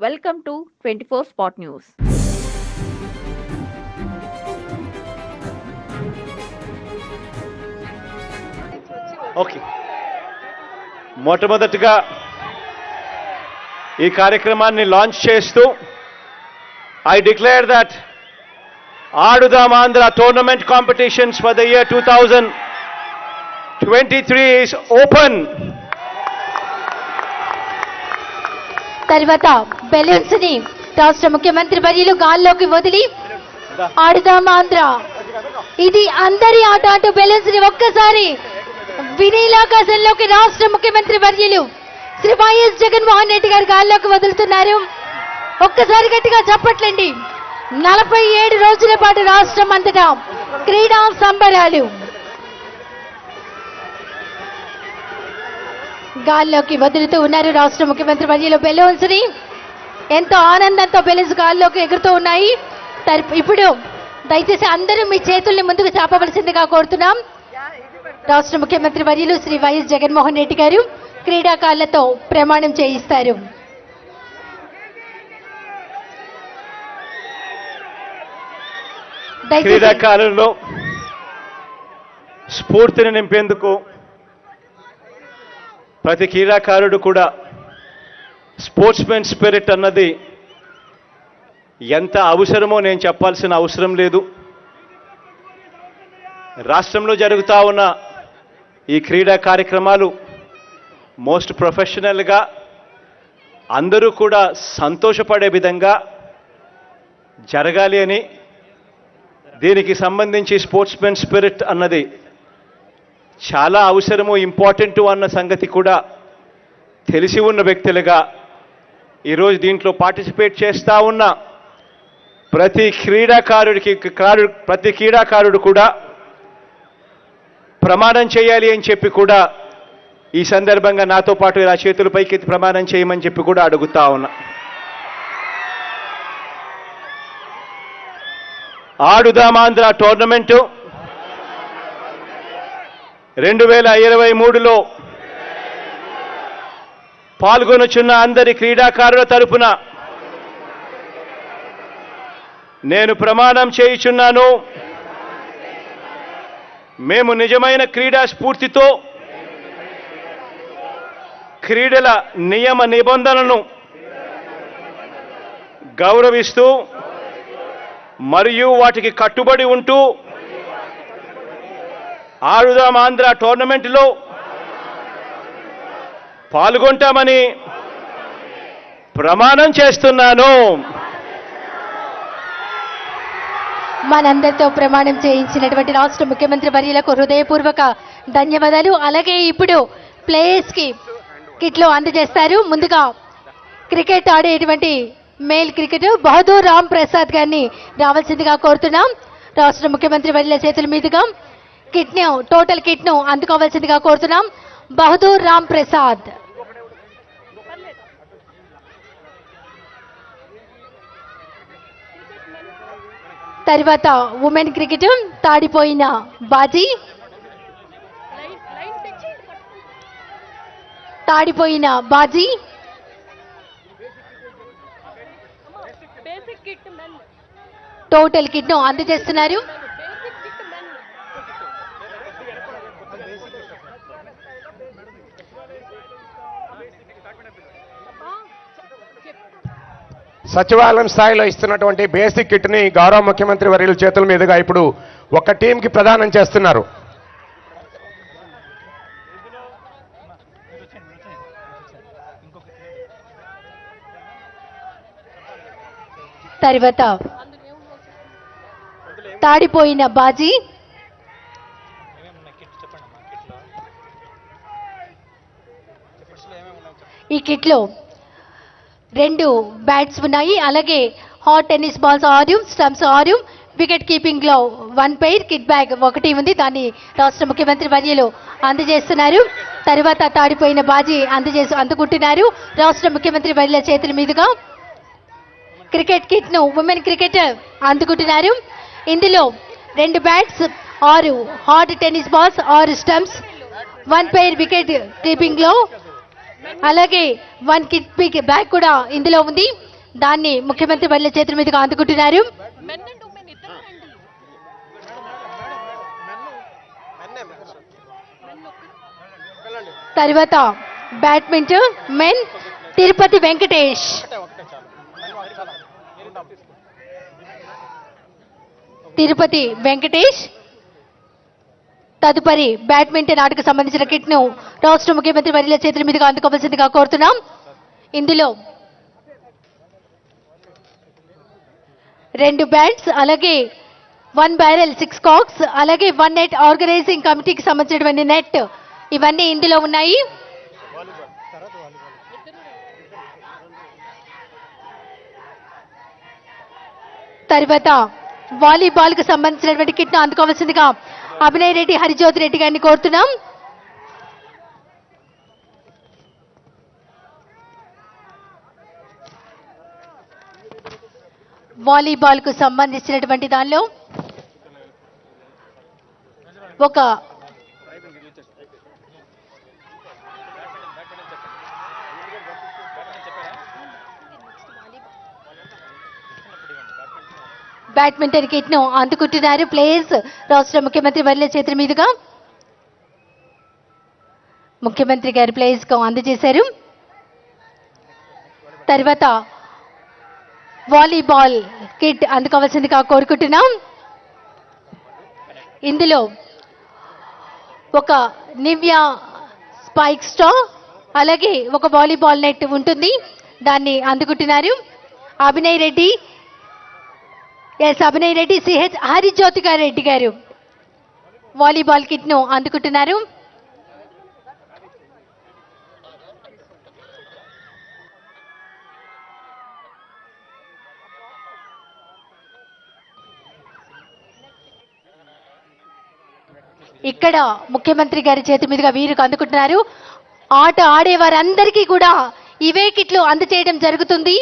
Welcome to 24 Spot News. Okay మొట్టమొదటిగా ఈ కార్యక్రమాన్ని లాంచ్ చేస్తూ I declare that Aadudam Andhra tournament competitions for the year two thousand twenty three is open తర్వాత బెలూన్స్ని రాష్ట్ర ముఖ్యమంత్రి వర్యులు గాల్లోకి వదిలి ఆడుదాం ఆంధ్ర. ఇది అందరి ఆట అంటూ బెలూన్స్ని ఒక్కసారి వినీలాకాశంలోకి రాష్ట్ర ముఖ్యమంత్రి వర్యులు శ్రీ వైఎస్ జగన్మోహన్ రెడ్డి గారు గాల్లోకి వదులుతున్నారు. ఒక్కసారి గట్టిగా చెప్పట్లండి. నలభై ఏడు రోజుల పాటు రాష్ట్రం అంతటా క్రీడా సంబరాలు. గాల్లోకి వదులుతూ ఉన్నారు రాష్ట్ర ముఖ్యమంత్రి వర్యులు బెలూన్స్ని ఎంతో ఆనందంతో బెలూన్స్ గాల్లోకి ఎగురుతూ ఉన్నాయి. ఇప్పుడు దయచేసి అందరూ మీ చేతుల్ని ముందుకు చాపవలసిందిగా కోరుతున్నాం. రాష్ట్ర ముఖ్యమంత్రి వర్యులు శ్రీ వైఎస్ జగన్మోహన్ రెడ్డి గారు క్రీడాకారులతో ప్రమాణం చేయిస్తారు. దయచేసి క్రీడాకారుల్లో స్ఫూర్తిని నింపేందుకు ప్రతి క్రీడాకారుడు కూడా స్పోర్ట్స్మెన్ స్పిరిట్ అన్నది ఎంత అవసరమో నేను చెప్పాల్సిన అవసరం లేదు. రాష్ట్రంలో జరుగుతూ ఉన్న ఈ క్రీడా కార్యక్రమాలు మోస్ట్ ప్రొఫెషనల్గా అందరూ కూడా సంతోషపడే విధంగా జరగాలి అని దీనికి సంబంధించి స్పోర్ట్స్మెన్ స్పిరిట్ అన్నది చాలా అవసరము ఇంపార్టెంటు అన్న సంగతి కూడా తెలిసి ఉన్న వ్యక్తులుగా ఈరోజు దీంట్లో పార్టిసిపేట్ చేస్తూ ఉన్నా ప్రతి క్రీడాకారుడికి కారు ప్రతి క్రీడాకారుడు కూడా ప్రమాణం చేయాలి అని చెప్పి కూడా ఈ సందర్భంగా నాతో పాటు ఇలా చేతులపైకి పైకెత్తి ప్రమాణం చేయమని చెప్పి కూడా అడుగుతా ఉన్నా. ఆడుదామాంధ్ర టోర్నమెంటు. రెండు వేల ఇరవై మూడులో పాల్గొనుచున్న అందరి క్రీడాకారుల తరపున నేను ప్రమాణం చేయుచున్నాను. మేము నిజమైన క్రీడా స్ఫూర్తితో క్రీడల నియమ నిబంధనలను గౌరవిస్తూ మరియు వాటికి కట్టుబడి ఉంటూ ఆడుదాం ఆంధ్ర టోర్నమెంట్లో పాల్గొంటామని ప్రమాణం చేస్తున్నాను. మనందరితో ప్రమాణం చేయించినటువంటి రాష్ట్ర ముఖ్యమంత్రి వర్యులకు హృదయపూర్వక ధన్యవాదాలు. అలాగే ఇప్పుడు ప్లేయర్స్కి కిట్లు అందజేస్తారు. ముందుగా క్రికెట్ ఆడేటువంటి మేల్ క్రికెట్ బహదూర్ రామ్ ప్రసాద్ గారిని రావాల్సిందిగా కోరుతున్నాం. రాష్ట్ర ముఖ్యమంత్రి వర్యుల చేతుల మీదుగా కిట్ను టోటల్ కిట్ను అందుకోవాల్సిందిగా కోరుతున్నాం. బహదూర్ రామ్ ప్రసాద్. తర్వాత women cricket Tadipoyina Baji. Tadipoyina Baji. Total కిట్ను అందజేస్తున్నారు. సచివాలయం స్థాయిలో ఇస్తున్నటువంటి బేసిక్ కిట్ని గౌరవ ముఖ్యమంత్రి వర్యుల చేతుల మీదుగా ఇప్పుడు ఒక టీంకి ప్రదానం చేస్తున్నారు. తర్వాత తాడిపోయిన బాజీ ఈ కిట్లో రెండు బ్యాట్స్ ఉన్నాయి. అలాగే హాట్ టెన్నిస్ బాల్స్ ఆరు స్టంప్స్ ఆరు వికెట్ కీపింగ్లో వన్ పెయిర్ కిట్ బ్యాగ్ ఒకటి ఉంది. దాన్ని రాష్ట్ర ముఖ్యమంత్రి వర్యులు అందజేస్తున్నారు. తర్వాత తాడిపోయిన బాజీ అందజేసి అందుకుంటున్నారు. రాష్ట్ర ముఖ్యమంత్రి వర్యుల చేతుల మీదుగా క్రికెట్ కిట్ను ఉమెన్ క్రికెట్ అందుకుంటున్నారు. ఇందులో రెండు బ్యాట్స్ ఆరు హాట్ టెన్నిస్ బాల్స్ ఆరు స్టంప్స్ వన్ పెయిర్ వికెట్ కీపింగ్లో అలాగే వన్ కిట్ బ్యాగ్ కూడా ఇందులో ఉంది. దాన్ని ముఖ్యమంత్రి వర్యుల చేతుల మీదుగా అందుకుంటున్నారు. తర్వాత బ్యాడ్మింటన్ మెన్ తిరుపతి వెంకటేష్. తిరుపతి వెంకటేష్ తదుపరి బ్యాడ్మింటన్ ఆటకు సంబంధించిన కిట్ను రాష్ట్ర ముఖ్యమంత్రి వర్యుల చేతుల మీదుగా అందుకోవాల్సిందిగా కోరుతున్నాం. ఇందులో రెండు బ్యాట్స్ అలాగే వన్ బ్యారెల్ సిక్స్ కాక్స్ అలాగే వన్ నెట్ ఆర్గనైజింగ్ కమిటీకి సంబంధించినటువంటి నెట్ ఇవన్నీ ఇందులో ఉన్నాయి. తర్వాత వాలీబాల్కు సంబంధించినటువంటి కిట్ను అందుకోవాల్సిందిగా అభినయ్ రెడ్డి హరిజ్యోతి రెడ్డి గారిని కోరుతున్నాం. వాలీబాల్కు సంబంధించినటువంటి దానిలో ఒక బ్యాడ్మింటన్ కిట్ను అందుకుంటున్నారు ప్లేయర్స్ రాష్ట్ర ముఖ్యమంత్రి వర్ల చేతుల మీదుగా ముఖ్యమంత్రి గారి ప్లేయర్స్కు అందజేశారు. తర్వాత వాలీబాల్ కిట్ అందుకోవాల్సిందిగా కోరుకుంటున్నాం. ఇందులో ఒక నివ్యా స్పైక్ స్టో అలాగే ఒక వాలీబాల్ నెట్ ఉంటుంది. దాన్ని అందుకుంటున్నారు. Abhinay Reddy S Abhinay Reddy CH Harijyothi Reddy garu volleyball కిట్ను అందుకుంటున్నారు. ఇక్కడ ముఖ్యమంత్రి గారి చేతి మీదుగా వీరికి అందుకుంటున్నారు. ఆట ఆడే వారందరికీ కూడా ఇవే కిట్లు అందచేయడం జరుగుతుంది.